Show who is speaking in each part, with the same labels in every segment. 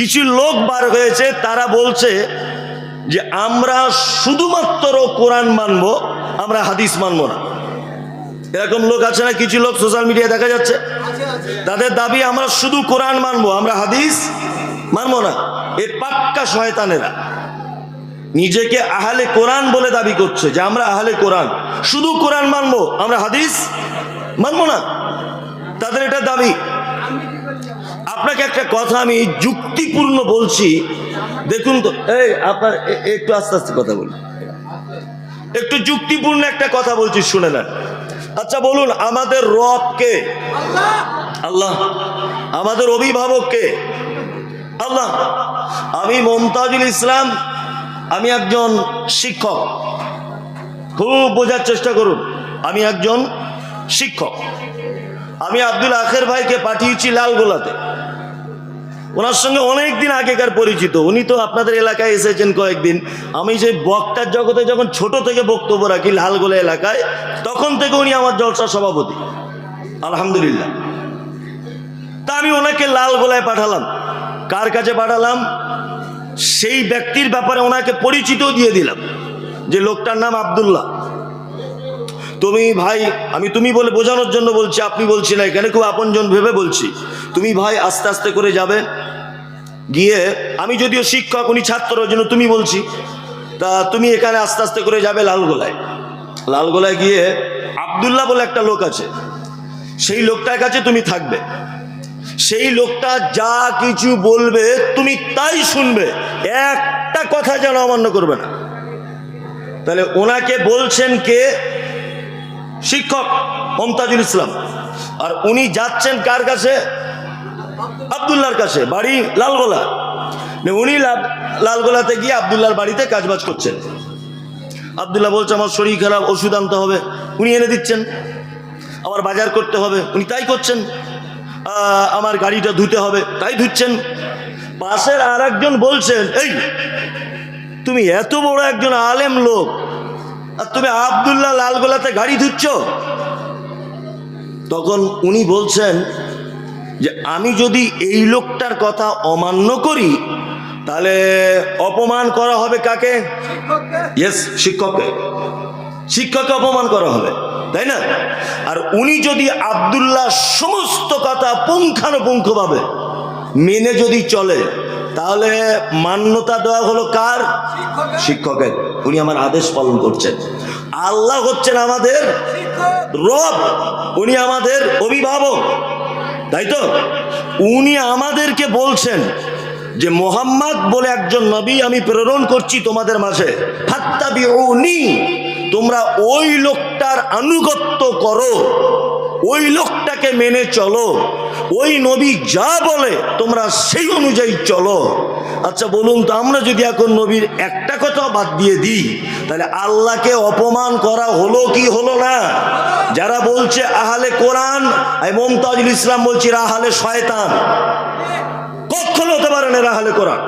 Speaker 1: কিছু লোক বার হয়েছে, তারা বলছে যে আমরা শুধুমাত্র কোরআন মানব, আমরা হাদিস মানবো না। এরকম লোক আছে না, কিছু লোক সোশ্যাল মিডিয়ায় দেখা যাচ্ছে। তাদের দাবি, আমরা শুধু কোরআন মানব, আমরা হাদিস মানবো না। এ পাক্কা শয়তানেরা। নিজেকে আহলে কোরআন বলে দাবি করছে যে আমরা আহলে কোরআন। শুধু কোরআন মানবো, আমরা হাদিস মানবো না। তাদের এটা দাবি। আপনাকে একটা কথা আমি যুক্তিপূর্ণ বলছি। দেখুন তো, এই আপনার একটু আস্তে আস্তে কথা বলি একটু যুক্তিপূর্ণ একটা কথা বলছি, শুনে না আচ্ছা বলুন, আমাদের রব কে? আল্লাহ। আমাদের অভিভাবক কে? আল্লাহ। আমি মমতাজুল ইসলাম, আমি একজন শিক্ষক। খুব বোঝার চেষ্টা করুন, আমি একজন শিক্ষক। আমি আব্দুল আখের ভাইকে পাঠিয়েছি লালগোলাতে। ওনার সঙ্গে অনেক দিন আগেকার পরিচিত। উনি তো আপনাদের এলাকায় এসেছেন কয়েকদিন। আমি যে বক্তার জগতে যখন ছোট থেকে বক্তব্য রাখি লালগোলা এলাকায়, তখন থেকে উনি আমার জলসা সভাপতি। আলহামদুলিল্লাহ। তা আমি ওনাকে লালগোলায় পাঠালাম। কার কাছে পাঠালাম? সেই ব্যক্তির ব্যাপারে ওনাকে পরিচিত দিয়ে দিলাম। যে লোকটার নাম আবদুল্লাহ। তুমি ভাই, আমি তুমি বলে বোঝানোর জন্য বলছি, আপনি বলছি না, এখানে খুব আপনজন ভেবে বলছি। তুমি ভাই আস্তে আস্তে করে যাবে। গিয়ে আমি যদিও শিক্ষক, উনি ছাত্র জন্য তুমি বলছি। তা তুমি এখানে আস্তে আস্তে করে যাবে লালগোলায়। লালগোলায় গিয়ে আবদুল্লাহ বলে একটা লোক আছে। সেই লোকটার কাছে তুমি থাকবে। সেই লোকটা যা কিছু বলবে, তুমি তাই শুনবে। একটা কথা যেন অমান্য করবে না। তাহলে ওনাকে বলছেন কে? শিক্ষক, মমতাজুল ইসলাম। আর উনি যাচ্ছেন কার কাছে? আবদুল্লার কাছে, বাড়ি লালগোলা। উনি লাল- লালগোলাতে গিয়ে আবদুল্লার বাড়িতে কাজবাজ করছেন। আবদুল্লাহ বলছে, আমার শরীর খারাপ, ওষুধ আনতে হবে। উনি এনে দিচ্ছেন। আমার বাজার করতে হবে। উনি তাই করছেন। আমার গাড়িটা ধুতে হবে। তাই ধুচ্ছেন। পাশের আর একজন বলছেন, এই, তুমি এত বড় একজন আলেম লোক, আর তুমি আবদুল্লাহ লালগোলাতে গাড়ি ধুচ্ছ? তখন উনি বলছেন যে আমি যদি এই লোকটার কথা অমান্য করি তাহলে অপমান করা হবে কাকে? ইয়েস শিক্ষককে। শিক্ষককে অপমান করা হবে তাই না? আর উনি যদি আবদুল্লাহ সমস্ত কথা পুঙ্খানুপুঙ্খভাবে মেনে যদি চলে তাহলে মান্যতা দেওয়া হলো কার? শিক্ষকের। উনি আমার আদেশ পালন করছেন। আল্লাহ হচ্ছেন আমাদের রব। উনি আমাদের অভিভাবক। তাই তো? উনি আমাদেরকে বলছেন যে মোহাম্মদ বলে একজন নবী আমি প্রেরণ করছি তোমাদের মাঝে। ফাত্তাবিউনি, তোমরা ওই লোকটার আনুগত্য করো। ওই লোকটাকে মেনে চলো। ওই নবী যা বলে তোমরা সেই অনুযায়ী চলো। আচ্ছা বলুন তো, আমরা যদি এখন নবীর একটা কথা বাদ দিয়ে দিই, তাহলে আল্লাহকে অপমান করা হলো কি হলো না? যারা বলছে আহালে কোরআন আমি মমতাজুল ইসলাম বলছি এরা আহালে শয়তান। কখনো হতে পারে না এরা আহালে কোরআন।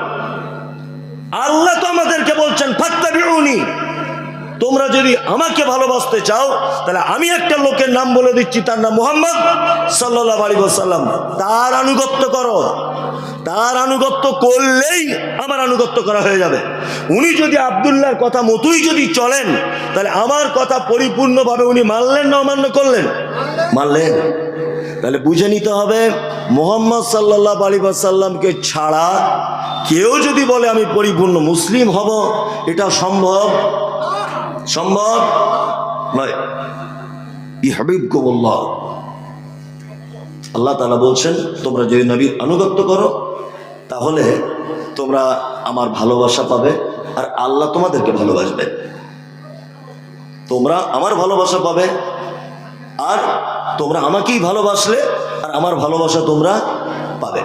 Speaker 1: আল্লাহ তো আমাদেরকে বলছেন ফাত্তা ফাত্তাবিউনি। তোমরা যদি আমাকে ভালোবাসতে চাও, তাহলে আমি একটা লোকের নাম বলে দিচ্ছি, তার নাম মোহাম্মদ সাল্লাহ আলী সাল্লাম তার আনুগত্য করো। তার আনুগত্য করলেই আমার আনুগত্য করা হয়ে যাবে। উনি যদি আবদুল্লাহর কথা মতোই যদি চলেন, তাহলে আমার কথা পরিপূর্ণভাবে উনি মানলেন না অমান্য করলেন? মানলেন। তাহলে বুঝে নিতে হবে, মোহাম্মদ সাল্লাহ আলী সাল্লামকে ছাড়া কেউ যদি বলে আমি পরিপূর্ণ মুসলিম হব, এটা সম্ভব? সম্ভব? নয়। ই হাবিব কবুল্লাহ আল্লাহ তালা বলছেন, তোমরা যদি নবীর আনুগত্য করো তাহলে তোমরা আমার ভালোবাসা পাবে আর আল্লাহ তোমাদেরকে ভালোবাসবে। তোমরা আমার ভালোবাসা পাবে আর তোমরা আমাকেই ভালোবাসলে আর আমার ভালোবাসা তোমরা পাবে।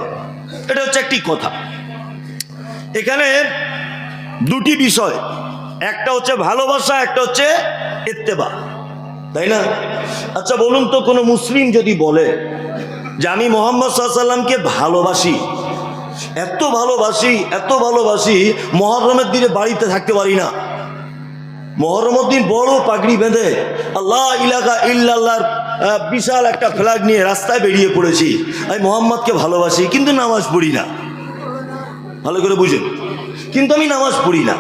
Speaker 1: এটা হচ্ছে একটি কথা। এখানে দুটি বিষয়। একটা হচ্ছে ভালোবাসা, একটা হচ্ছে ইত্তেবা। তাই না? আচ্ছা বলুন তো কোনো মুসলিম যদি বলে যে আমি মোহাম্মদ সাল্লামকে ভালোবাসি এত ভালোবাসি এত ভালোবাসি মহরমের দিনে বাড়িতে থাকতে পারি না। মহরমের দিন বড় পাগড়ি বেঁধে আল্লাহ ইলাকা ইল্লাল্লাহর আহ, বিশাল একটা ফ্ল্যাগ নিয়ে রাস্তায় বেরিয়ে পড়েছি। আমি মোহাম্মদকে ভালোবাসি কিন্তু নামাজ পড়ি না। ভালো করে বুঝুন। কিন্তু আমি নামাজ পড়ি না।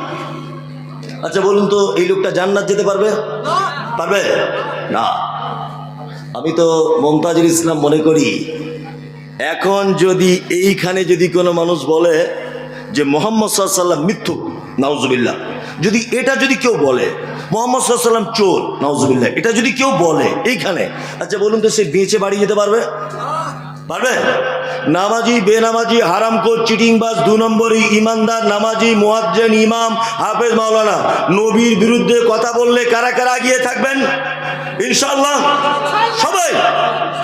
Speaker 1: আচ্ছা বলুন তো এই লোকটা জান্নাত যেতে পারবে? পারবে? না। আমি তো মমতাজুল ইসলাম মনে করি এখন যদি এইখানে যদি কোনো মানুষ বলে যে মোহাম্মদ সাল্লাম মিথ্যু, নাউজুবিল্লাহ। যদি এটা যদি কেউ বলে, মোহাম্মদ সাল্লাম চোর, নাউজুবিল্লাহ। এটা যদি কেউ বলে এইখানে আচ্ছা বলুন তো সে বেঁচে বাড়ি যেতে পারবে? পারবে? নামাজি, বেনামাজি হারামকোর চিটিংবাজ, দু নম্বরই ইমানদার, নামাজি, মোয়াজ্জেন, ইমাম, হাফেজ মাওলানা, নবীর বিরুদ্ধে কথা বললে কারা কারা গিয়ে থাকবেন? ইনশাল্লাহ সবাই।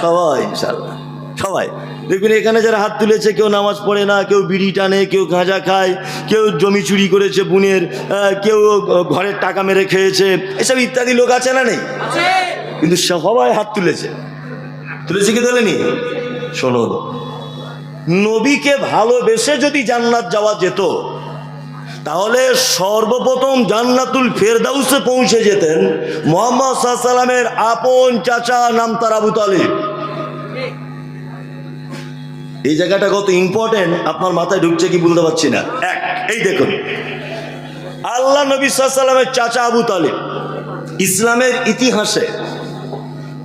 Speaker 1: সবাই ইনশাল্লাহ সবাই। দেখবেন এখানে যারা হাত তুলেছে কেউ নামাজ পড়ে না কেউ বিড়ি টানে কেউ গাঁজা খায় কেউ জমি চুরি করেছে বুনের কেউ ঘরের টাকা মেরে খেয়েছে এসব ইত্যাদি লোক আছে না নেই? কিন্তু সবাই হাত তুলেছে। তুলেছে কি তোলেনি শোনো নবীকে ভালোবেসে যদি জান্নাত যাওয়া যেত তাহলে সর্বপ্রথম জান্নাতুল ফেরদাউসে পৌঁছে যেতেন মোহাম্মদ সাল্লামের আপন চাচা নাম তার আবু তালিব। এই জায়গাটা কত ইম্পর্টেন্ট আপনার মাথায় ঢুকছে কি বলতে পারছি না। এক, এই দেখুন। আল্লাহ নবী চাচা আবু তালিব, ইসলামের ইতিহাসে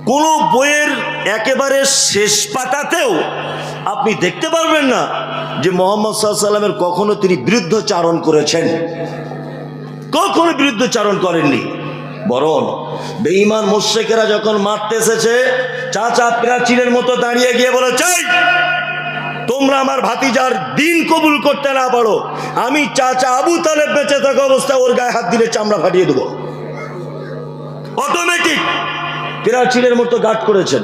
Speaker 1: কোনো বইয়ের একেবারে শেষ পাতাতেও আপনি দেখতে পারবেন না যে মোহাম্মদ সাল্লামের কখনো তিনি বিরুদ্ধচারণ করেছেন। কখনো বিরুদ্ধচারণ করেননি। বরং বেঈমান মোশেকেরা যখন মারতে এসেছে, চাচা প্রাচীরের মতো দাঁড়িয়ে গিয়ে বলে চাই তোমরা আমার ভাতিজার দিন কবুল করতে না পারো। আমি চাচা আবু তালেব বেঁচে থাকা অবস্থায় ওর গায়ে হাত দিলে চামড়া ফাটিয়ে দেবো। অটোমেটিক প্রাচীরের মতো গার্ড করেছেন।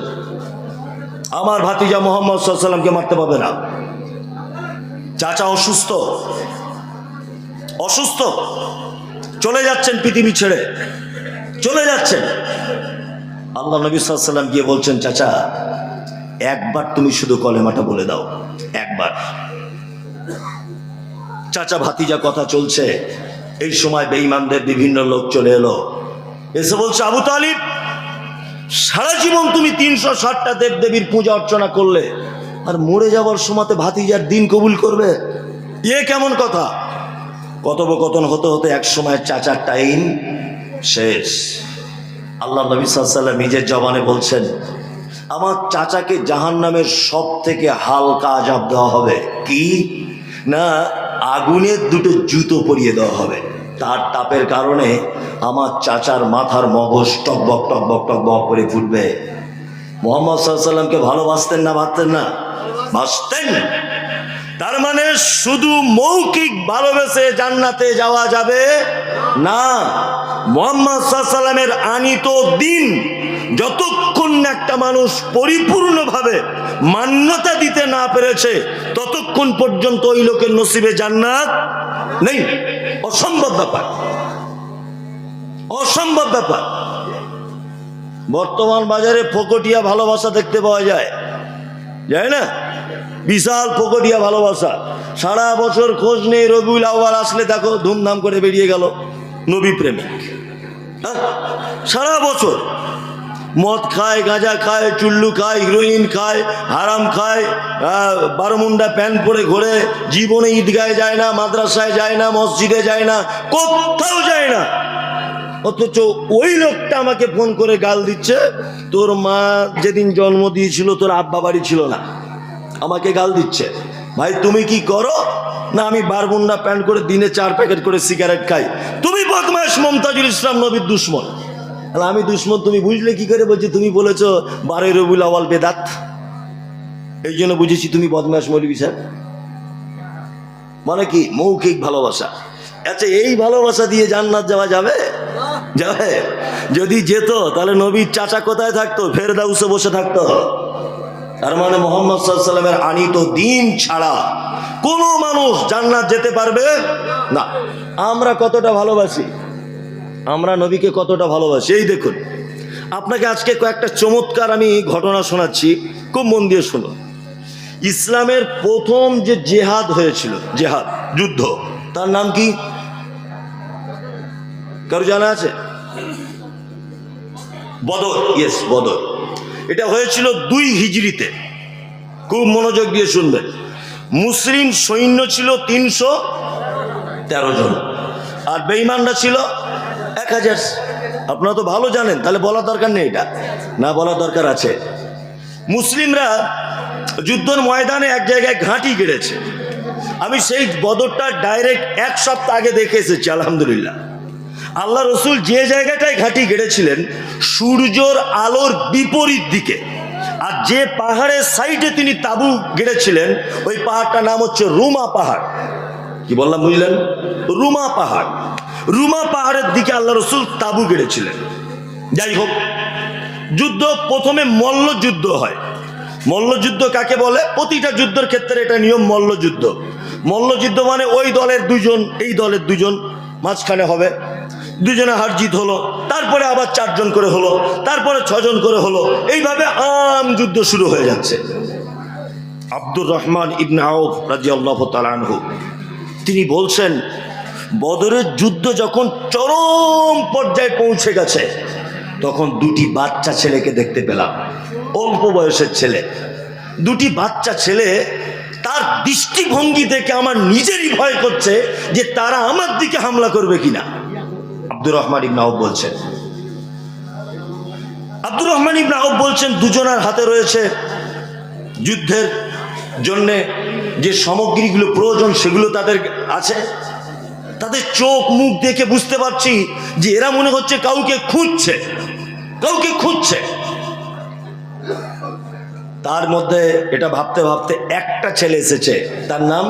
Speaker 1: আমার ভাতিজা মোহাম্মদ সাল্লামকে মারতে পারবে না। চাচা অসুস্থ। অসুস্থ। চলে যাচ্ছেন পৃথিবী ছেড়ে। চলে যাচ্ছেন। আল্লাহ নবী সাল্লাম গিয়ে বলছেন, চাচা একবার তুমি শুধু কলেমাটা বলে দাও, একবার। চাচা ভাতিজা কথা চলছে, এই সময় বেঈমানদের বিভিন্ন লোক চলে এলো। এসে বলছে, আবু তালিব, সারা জীবন তুমি তিনশো ষাটটা দেবদেবীর পূজা অর্চনা করলে, আর মরে যাওয়ার সময়তে ভাতিজার দিন কবুল করবে? এ কেমন কথা? কথোপকথন হতে হতে এক সময় চাচার টাইম শেষ। আল্লাহ নবী সাল্লাম নিজের জবানে বলছেন আমার চাচাকে জাহান নামের সব থেকে হালকা আজাব দেওয়া হবে। কি? না আগুনের দুটো জুতো পরিয়ে দেওয়া হবে। তার তাপের কারণে আমার চাচার মাথার মগজ টকবক টকবক টকবক করে ফুটবে। মোহাম্মদ সাল্লামকে ভালোবাসতেন না, ভাবতেন না? বাসতেন তার মানে শুধু মৌখিক ভালোবেসে জান্নাতে যাওয়া যাবে না। মোহাম্মদ আনিত দিন যতক্ষণ একটা মানুষ পরিপূর্ণভাবে মান্যতা দিতে না পেরেছে, ততক্ষণ পর্যন্ত ওই লোকের নসিবে জান্নাত নেই। অসম্ভব ব্যাপার। অসম্ভব ব্যাপার। বর্তমান বাজারে ফকটিয়া ভালোবাসা দেখতে পাওয়া যায়। যায় না? বিশাল ফকটিয়া ভালোবাসা। সারা বছর খোঁজ নেই রবিউল আউ্বাল আসলে দেখো ধুমধাম করে বেরিয়ে গেল নবী প্রেমিক। হ্যাঁ? সারা বছর মদ খায়, গাঁজা খায়, চুল্লু খায় হিরোইন খায়, হারাম খায় বারোমুন্ডা প্যান্ট পরে ঘোরে, জীবনে ঈদগায় যায় না, মাদ্রাসায় যায় না, মসজিদে যায় না, কোথাও যায় না। অথচ ওই লোকটা আমাকে ফোন করে গাল দিচ্ছে, তোর মা যেদিন জন্ম দিয়েছিল, তোর আব্বা বাড়ি ছিল না। আমাকে গাল দিচ্ছে। ভাই, তুমি কি করো? না, আমি বারবুন্ডা প্যান্ট করে দিনে চার প্যাকেট করে সিগারেট খাই। তুমি বদমাস, মমতাজুল ইসলাম, নবীর দুশ্মন। তাহলে আমি দুশ্মন, তুমি বুঝলে কি করে বলছি? তুমি বলেছ, বারোই রবিউল আওয়াল বেদাত। এই জন্য বুঝেছি তুমি বদমাস মৌলবী সাহেব। মানে কি? মৌখিক ভালোবাসা। আচ্ছা এই ভালোবাসা দিয়ে জান্নাত যাওয়া যাবে? যাবে? যদি যেত, তাহলে নবীর চাচা কোথায় থাকতো? ফেরদাউসে বসে থাকতো। তার মানে মোহাম্মদ সাল্লামের আনিত দিন ছাড়া কোনো মানুষ জান্নাত যেতে পারবে না। আমরা কতটা ভালোবাসি, আমরা নবীকে কতটা ভালোবাসি। এই দেখুন, আপনাকে আজকে কয়েকটা চমৎকার আমি ঘটনা শোনাচ্ছি, খুব মন দিয়ে শুনুন। ইসলামের প্রথম যে জেহাদ হয়েছিল, জেহাদ, যুদ্ধ, তার নাম কি? কারও জানা আছে? Badr yes Badr. এটা হয়েছিল দুই হিজড়িতে। খুব মনোযোগ দিয়ে শুনবে মুসলিম সৈন্য ছিল তিনশো তেরো জন। আর বেঈমানরা ছিল এক হাজার। আপনারা তো ভালো জানেন, তাহলে বলার দরকার নেই এটা। না, বলার দরকার আছে। মুসলিমরা যুদ্ধর ময়দানে এক জায়গায় ঘাঁটি গেড়েছে আমি সেই বদরটা ডাইরেক্ট এক সপ্তাহ আগে দেখে এসেছি, আলহামদুলিল্লাহ। আল্লাহ রসুল যে জায়গাটায় ঘাঁটি গেড়েছিলেন, সূর্যর আলোর বিপরীত দিকে। আর যে পাহাড়ের সাইডে তিনি তাবু গেড়েছিলেন, ওই পাহাড়টার নাম হচ্ছে রুমা পাহাড়। কি বললাম, বুঝলেন? রুমা পাহাড়। রুমা পাহাড়ের দিকে আল্লাহ রসুল তাবু গেড়েছিলেন। যাই হোক, যুদ্ধ প্রথমে মল্লযুদ্ধ হয়। মল্লযুদ্ধ কাকে বলে? প্রতিটা যুদ্ধের ক্ষেত্রে এটা নিয়ম, মল্লযুদ্ধ। মল্লযুদ্ধ মানে ওই দলের দুজন, এই দলের দুজন, মাঝখানে হবে। দুজনে হার জিত হলো, তারপরে আবার চারজন করে হলো, তারপরে ছজন করে হলো। এইভাবে আম যুদ্ধ শুরু হয়ে যাচ্ছে। আব্দুর রহমান ইবনে আউফ রাজিয়াল্লাহু তাআলা আনহু, তিনি বলছেন, বদরের যুদ্ধ যখন চরম পর্যায়ে পৌঁছে গেছে, তখন দুটি বাচ্চা ছেলেকে দেখতে পেলাম, অল্প বয়সের ছেলে। দুটি বাচ্চা ছেলে তার দৃষ্টিভঙ্গি দেখে আমার নিজেরই ভয় করছে যে তারা আমার দিকে হামলা করবে কিনা। আব্দুর রহমান ইবনে আউফ বলছেন। আব্দুর রহমান ইবনে আউফ বলছেন, দুজনার হাতে রয়েছে যুদ্ধের জন্যে যে সামগ্রীগুলো প্রয়োজন, সেগুলো তাদের আছে। তাদের চোখ, মুখ দেখে বুঝতে পারছি যে এরা মনে হচ্ছে কাউকে খুঁজছে। কাউকে খুঁজছে। তার মধ্যে এটা ভাবতে ভাবতে একটা ছেলে এসেছে, তার নাম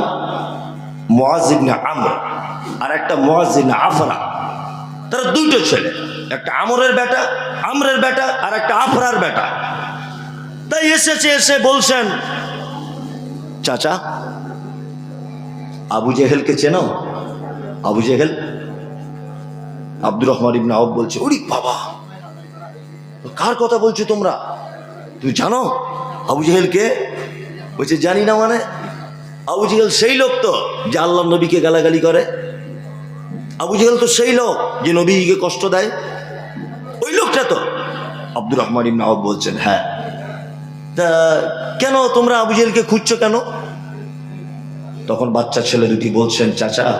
Speaker 1: মোয়াজিবনা আমর আর একটা মোয়াজিবনা আফরা। তারা দুইটো ছেলে, একটা আমরের বেটা আমরের বেটা, আর একটা আফরার বেটা। তাই এসেছে, এসে বলছেন, চাচা, আবু জেহেলকে চেনো? আবু জেহেল? আব্দুর রহমান ইবনে আউফ বলছে, ওরে বাবা, কার কথা বলছো তোমরা? তুমি জানো আবু জেহেলকে? বলছে, জানি না মানে আবু জেহেল সেই লোক তো, যে আল্লাহ নবীকে গালাগালি করে। আবু জেহেল তো সেই লোক যে নবীকে কষ্ট দেয়। ওই লোকটা তো। আব্দুর রহমান আউফ বলছেন হ্যাঁ। তা কেন তোমরা আবু জেহেলকে খুঁজছো কেন? তখন বাচ্চা ছেলে দুটি বলছেন, চাচা,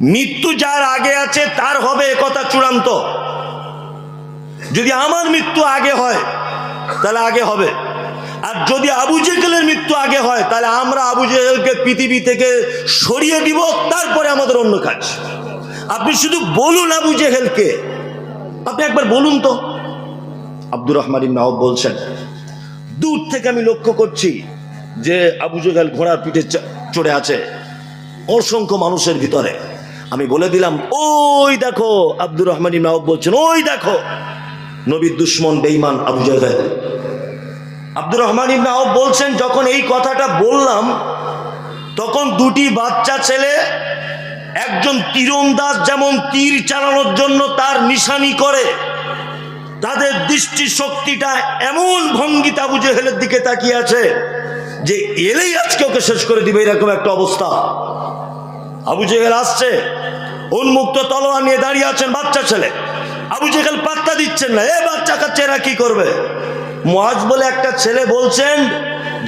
Speaker 1: মৃত্যু যার আগে আছে, তার হবে কথা চূড়ান্ত। যদি আমার মৃত্যু আগে হয়, তাহলে আগে হবে। আর যদি আবু জেহেলের মৃত্যু আগে হয়, তাহলে আমরা আবু জেহেলকে পৃথিবী থেকে সরিয়ে দিব, তারপরে আমাদের অন্য কাজ। আপনি শুধু বলুন আবু জেহেলকে। আপনি একবার বলুন তো। আব্দুর রহমান ইবনে বলছেন, দূর থেকে আমি লক্ষ্য করছি যে আবু জেহেল ঘোড়ার পিঠে চড়ে আছে অসংখ্য মানুষের ভিতরে। আমি বলে দিলাম, ওই দেখো, আব্দুর রহমান ইবনে বলছেন, ওই দেখো। নবীর দুশ্মন, বেঈমান আবু জেহেল। আব্দুর রহমান ইবনে আউফ বলছেন, যখন এই কথাটা বললাম, তখন দুটি বাচ্চা ছেলে, একজন তীরন্দাজ যেমন তীর চালানোর জন্য তার নিশানি করে, তাদের দৃষ্টি শক্তিটা এমন ভঙ্গিতে আবু জেহেলের দিকে তাকিয়ে আছে যে এলেই আজকে ওকে শেষ করে দিবে এরকম একটা অবস্থা। আবু জেহেল আসছে, উন্মুক্ত তলোয়ার নিয়ে দাঁড়িয়ে আছেন বাচ্চা ছেলে। আবু জেহেল পাত্তা দিচ্ছেন না, এ বাচ্চা কাচ্চা এরা কি করবে? মহাজ বলে একটা ছেলে বলছেন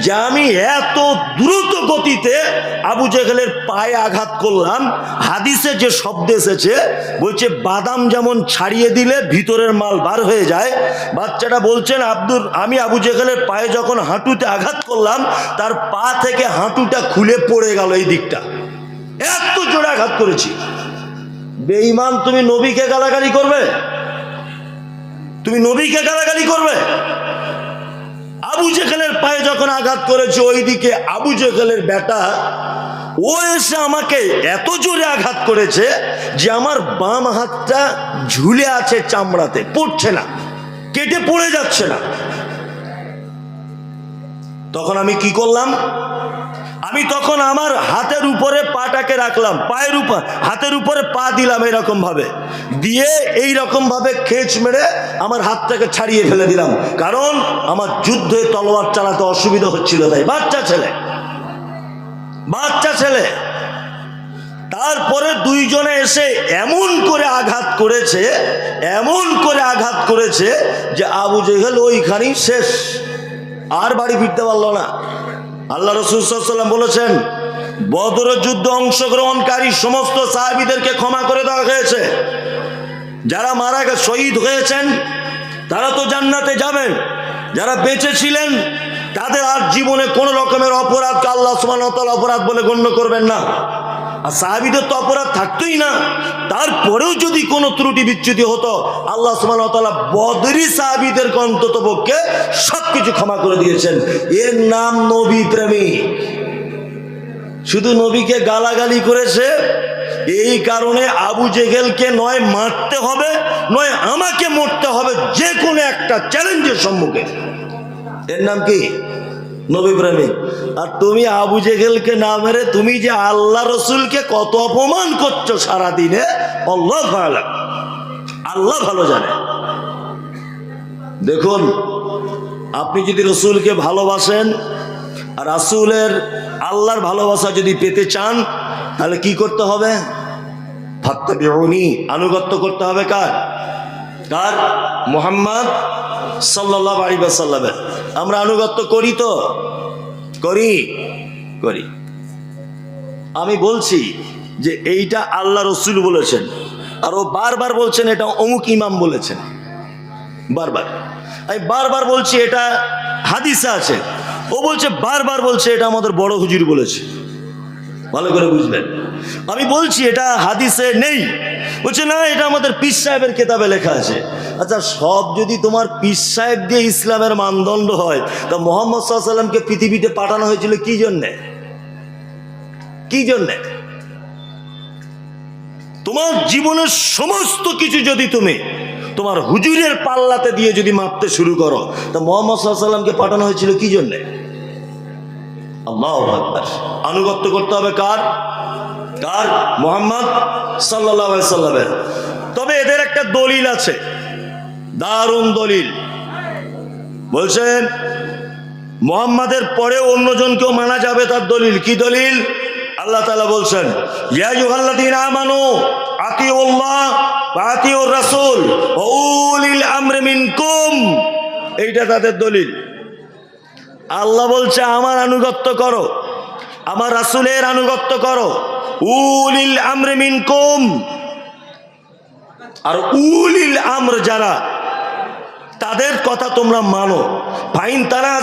Speaker 1: যে আমি এত দ্রুত গতিতে আবু জেহেলের পায়ে আঘাত করলাম, হাদিসে যে শব্দ এসেছে, বলছে বাদাম যেমন ছাড়িয়ে দিলে ভিতরের মাল বার হয়ে যায়। বাচ্চাটা বলছেন, আব্দুর, আমি আবু জেহেলের পায়ে যখন হাঁটুতে আঘাত করলাম, তার পা থেকে হাঁটুটা খুলে পড়ে গেল এই দিকটা। এত জোরে আঘাত করেছি। বেঈমান, তুমি নবীকে গালাগালি করবে? তুমি নবীকে গালাগালি করবে? আবু জেখালের পায়ে যখন আঘাত করেছে, ওইদিকে আবু জেখালের বেটা, ও এসে আমাকে এত জোরে আঘাত করেছে যে আমার বাম হাতটা ঝুলে আছে চামড়াতে, পড়ছে না, কেটে পড়ে যাচ্ছে না। তখন আমি কি করলাম? আমি তখন আমার হাতের উপরে পাটাকে রাখলাম, পায়ের উপর হাতের উপরে পা দিলাম এরকম ভাবে দিয়ে এই রকম ভাবে খেচ মেরে আমার হাতটাকে ছাড়িয়ে ফেলে দিলাম। কারণ আমার যুদ্ধে তলোয়ার চালাতে অসুবিধা হচ্ছিল তাই। বাচ্চা ছেলে বাচ্চা ছেলে। তারপরে দুইজনে এসে এমন করে আঘাত করেছে, এমন করে আঘাত করেছে যে আবু জেহেল ওইখানেই শেষ। আর বাড়ি ফিরতে পারল না। আল্লাহ রসুলাম বলেছেন, বদর যুদ্ধ অংশগ্রহণকারী সমস্ত সাহাবিদেরকে ক্ষমা করে দেওয়া হয়েছে। যারা মারা শহীদ হয়েছেন, তারা তো জান্নাতে যাবেন। যারা বেঁচে ছিলেন, তাদের আর জীবনে কোনো রকমের অপরাধকে আল্লাহ সুমান অপরাধ বলে গণ্য করবেন না। আর সাহাবিদের তো অপরাধ থাকতোই না। তারপরেও যদি কোনো ত্রুটি বিচ্যুতি হতো, আল্লাহ সুমান বদরি সাহাবিদের অন্তত পক্ষে সব কিছু ক্ষমা করে দিয়েছেন। এর নাম নবী প্রেমী। শুধু নবীকে গালাগালি করেছে, এই কারণে আবু জেহেলকে নয় মারতে হবে, নয় আমাকে মরতে হবে যে কোনো একটা চ্যালেঞ্জের সম্মুখে। এর নাম কি? নবী প্রেমিক। আর তুমি আবু জেহেলকে না মেরে তুমি যে আল্লাহ রসুলকে কত অপমান করছ সারাদিনে, আল্লাহ ভালো আল্লাহ ভালো জানে। দেখুন, আপনি যদি রসুলকে ভালোবাসেন আর রাসুলের আল্লাহর ভালোবাসা যদি পেতে চান, তাহলে কি করতে হবে? আনুগত্য করতে হবে কার? কার? মোহাম্মদ সাল্লাহ আলী সাল্লামের আমরা আনুগত্য করি তো? করি? করি। আমি বলছি যে এইটা আল্লাহ রসুল বলেছেন। আর ও বারবার বলছেন এটা অমুক ইমাম বলেছেন। বারবার। আমি বারবার বলছি এটা হাদিসা আছে। ও বলছে, বারবার বলছে এটা আমাদের বড় হুজুর বলেছে। ভালো করে বুঝবেন। আমি বলছি, এটা হাদিসে নেই। বলছে, না, এটা আমাদের পীর সাহেবের কেতাবে লেখা আছে। আচ্ছা সব যদি তোমার পীর সাহেব দিয়ে ইসলামের মানদণ্ড হয়, তা মোহাম্মদ সাল্লামকে পৃথিবীতে পাঠানো হয়েছিল কি জন্যে? কি জন্যে? তোমার জীবনের সমস্ত কিছু যদি তুমি তোমার হুজুরের পাল্লাতে দিয়ে যদি মাপতে শুরু করো, তা মোহাম্মদ সাল্লামকে পাঠানো হয়েছিল কি জন্যে? আল্লাহ আকবার। আনুগত্য করতে হবে কার? কার? মোহাম্মদ সাল্লাহ সাল্লামের। তবে এদের একটা দলিল আছে। দারুণ দলিল। বলছেন, মোহাম্মদের পরে অন্যজনকেও মানা যাবে তার দলিল। কি দলিল? আল্লাহ তালা বলছেন ইয়াজুহাল্লাদিন আমানু আতিউল্লাহ আতিউর রাসূল এইটা তাদের দলিল। আল্লাহ বলছে, আমার আনুগত্য করো, আমার রাসূলের আনুগত্য করো। উলিল আমরি মিনকুম। আর উলিল আমর যারা, তাদের কথা তোমরা মানো। ফাইন তারা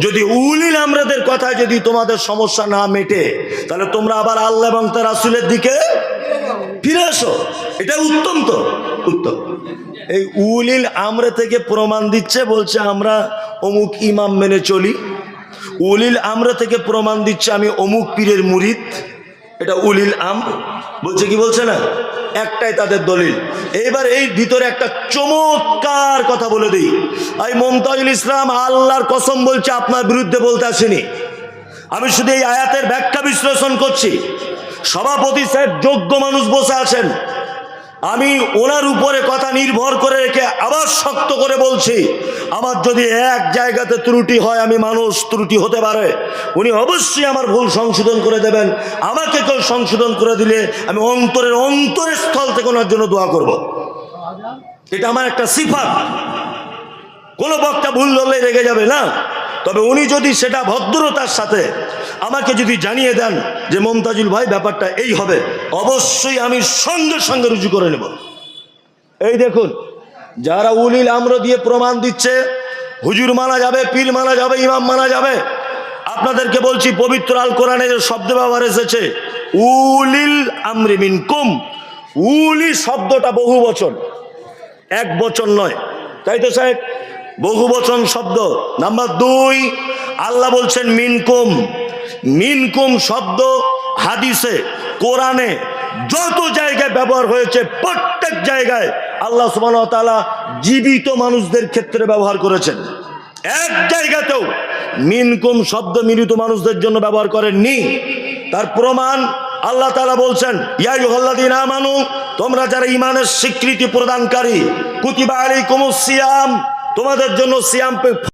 Speaker 1: যদি উলিল আমরাদের কথা যদি তোমাদের সমস্যা না মেটে, তাহলে তোমরা আবার আল্লাহ এবং তার রাসূলের দিকে ফিরে আসো এটা উত্তম তো? উত্তম। এই উলিল আমরে থেকে প্রমাণ দিচ্ছে, বলছে, আমরা অমুক ইমাম মেনে চলি। উলিল আমরা থেকে প্রমাণ দিচ্ছে, আমি অমুক পীরের মুরিদ। এটা উলিল আম বলছে, কি বলছে না? একটাই তাদের দলিল। এইবার এই ভিতরে একটা চমৎকার কথা বলে দিই। এই মমতাজুল ইসলাম আল্লাহর কসম বলছে, আপনার বিরুদ্ধে বলতে আসেনি। আমি শুধু এই আয়াতের ব্যাখ্যা বিশ্লেষণ করছি। সভাপতি সাহেব যোগ্য মানুষ বসে আছেন। আমি ওনার উপরে কথা নির্ভর করে রেখে আবার শক্ত করে বলছি, আমার যদি এক জায়গাতে ত্রুটি হয়, আমি মানুষ ত্রুটি হতে পারে। উনি অবশ্যই আমার ভুল সংশোধন করে দেবেন। আমাকে কেউ সংশোধন করে দিলে আমি অন্তরের অন্তরের স্থল থেকে ওনার জন্য দোয়া করব। এটা আমার একটা সিফাত। কোনো বক্তা ভুল ধরলে রেগে যাবে, না? তবে উনি যদি সেটা ভদ্রতার সাথে আমাকে যদি জানিয়ে দেন যে মমতাজুল ভাই, ব্যাপারটা এই হবে, অবশ্যই আমি সঙ্গে সঙ্গে রুজু করে নেব। এই দেখুন, যারা উলিল আম্র দিয়ে প্রমাণ দিচ্ছে, হুজুর মানা যাবে, পীর মানা যাবে, ইমাম মানা যাবে, আপনাদেরকে বলছি, পবিত্র আল কোরআনে যে শব্দ ব্যবহার এসেছে, উলিল আমরি মিন কুম উলি শব্দটা বহু বচন, এক বচন নয়। তাই তো সাহেব? বহু বচন শব্দ। নাম্বার দুই, আল্লাহ বলছেন মিনকুম। মিনকুম শব্দ হাদিসে, কোরআনে যত জায়গায় ব্যবহার হয়েছে, প্রত্যেক জায়গায় আল্লাহ সুবান তাআলা জীবিত মানুষদের ক্ষেত্রে ব্যবহার করেছেন। এক জায়গাতেও মিনকুম শব্দ মিলিত মানুষদের জন্য ব্যবহার করেননি। তার প্রমাণ আল্লাহ তালা বলছেন ইয়াই ইয়াইহল্লাদিন আমানু, তোমরা যারা ইমানের স্বীকৃতি প্রদানকারী, কুতিবা আলাইকুমুস সিয়াম তোমাদের জন্য সিয়াম